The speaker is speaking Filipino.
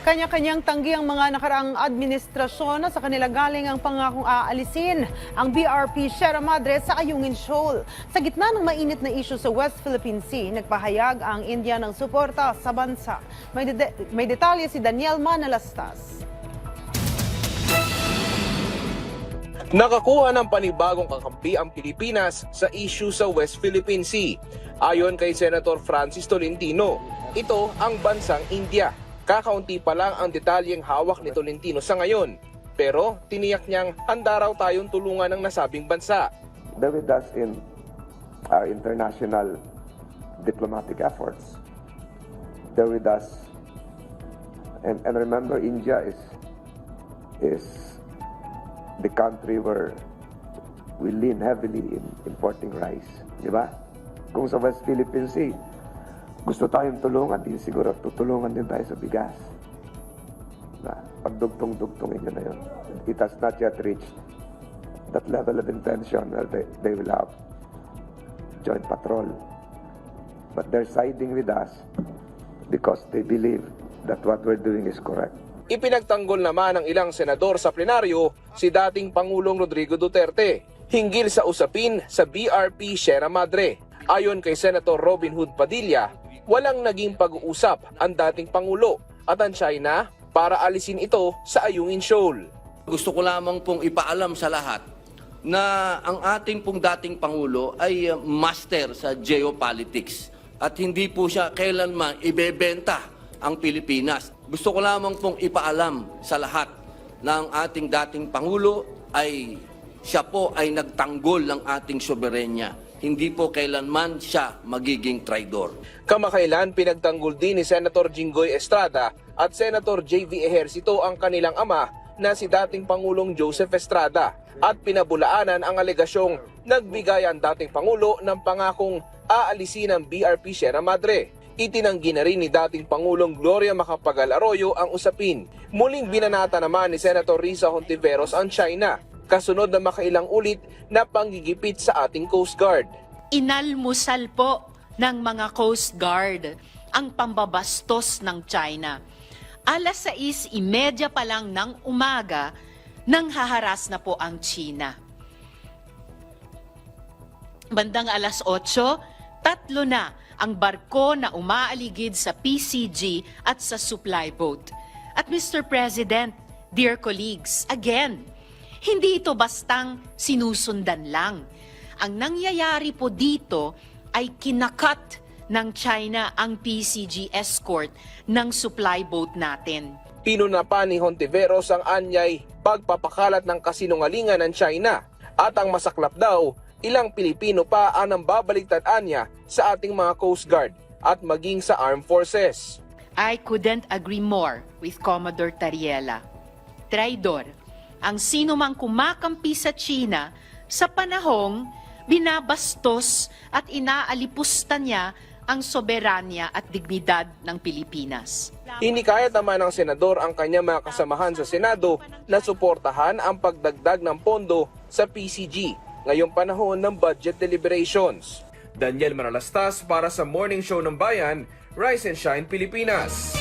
Kanya-kanyang tanggi ang mga nakaraang administrasyon na sa kanila galing ang pangakong aalisin ang BRP Sierra Madre sa Ayungin Shoal. Sa gitna ng mainit na issue sa West Philippine Sea, nagpahayag ang India ng suporta sa bansa. May, dede- may detalye si Daniel Manalastas. Nakakuha ng panibagong kakampi ang Pilipinas sa issue sa West Philippine Sea. Ayon kay Senator Francis Tolentino, ito ang bansang India. Kakaunti pa lang ang detalyeng hawak ni Tolentino sa ngayon. Pero tiniyak niyang handa raw tayong tulungan ng nasabing bansa. They're with us in our international diplomatic efforts. They're with us. And, and remember, India is, is the country where we lean heavily in importing rice. Di ba? Kung sa West Philippine Sea, gusto tayong tulungan, di siguro tutulungan din tayo sa bigas. Na pagdugtong-dugtongin nyo na yun. It has not yet reached that level of intention where they, they will have joint patrol. But they're siding with us because they believe that what we're doing is correct. Ipinagtanggol naman ng ilang senador sa plenaryo si dating Pangulong Rodrigo Duterte hinggil sa usapin sa BRP Sierra Madre. Ayon kay Senator Robin Hood Padilla, walang naging pag-uusap ang dating Pangulo at ang China para alisin ito sa Ayungin Shoal. Gusto ko lamang pong ipaalam sa lahat na ang ating pong dating Pangulo ay uh, master sa geopolitics at hindi po siya kailanman ibebenta ang Pilipinas. Gusto ko lamang pong ipaalam sa lahat na ang ating dating Pangulo ay siya po ay nagtanggol ng ating soberenya. Hindi po kailanman siya magiging traidor. Kamakailan pinagtanggol din ni Senator Jinggoy Estrada at Senator JV Ejercito ang kanilang ama na si dating Pangulong Joseph Estrada at pinabulaanan ang alegasyong nagbigay ang dating Pangulo ng pangakong aalisin ang BRP Sierra Madre. Itinanggi na rin ni dating Pangulong Gloria Macapagal Arroyo ang usapin. Muling binanata naman ni Senator Risa Hontiveros ang China kasunod na makailang ulit na panggigipit sa ating Coast Guard. inalmusal po ng mga Coast Guard ang pambabastos ng China. Alas 6.30 pa lang ng umaga nang haharas na po ang China. Bandang alas 8, tatlo na ang barko na umaaligid sa PCG at sa supply boat. At Mr. President, dear colleagues, again, hindi ito bastang sinusundan lang. Ang nangyayari po dito ay kinakat ng China ang PCG escort ng supply boat natin. Pinuna pa ni Hontiveros ang anyay pagpapakalat ng kasinungalingan ng China at ang masaklap daw, ilang Pilipino pa ang nambabaliktad anya sa ating mga Coast Guard at maging sa Armed Forces. I couldn't agree more with Commodore Tariela. Traidor, ang sino mang kumakampi sa China sa panahong binabastos at inaalipusta niya ang soberanya at dignidad ng Pilipinas. Hinikayat naman ng senador ang kanyang mga kasamahan sa Senado na suportahan ang pagdagdag ng pondo sa PCG ngayong panahon ng budget deliberations. Daniel Manalastas para sa Morning Show ng Bayan, Rise and Shine Pilipinas.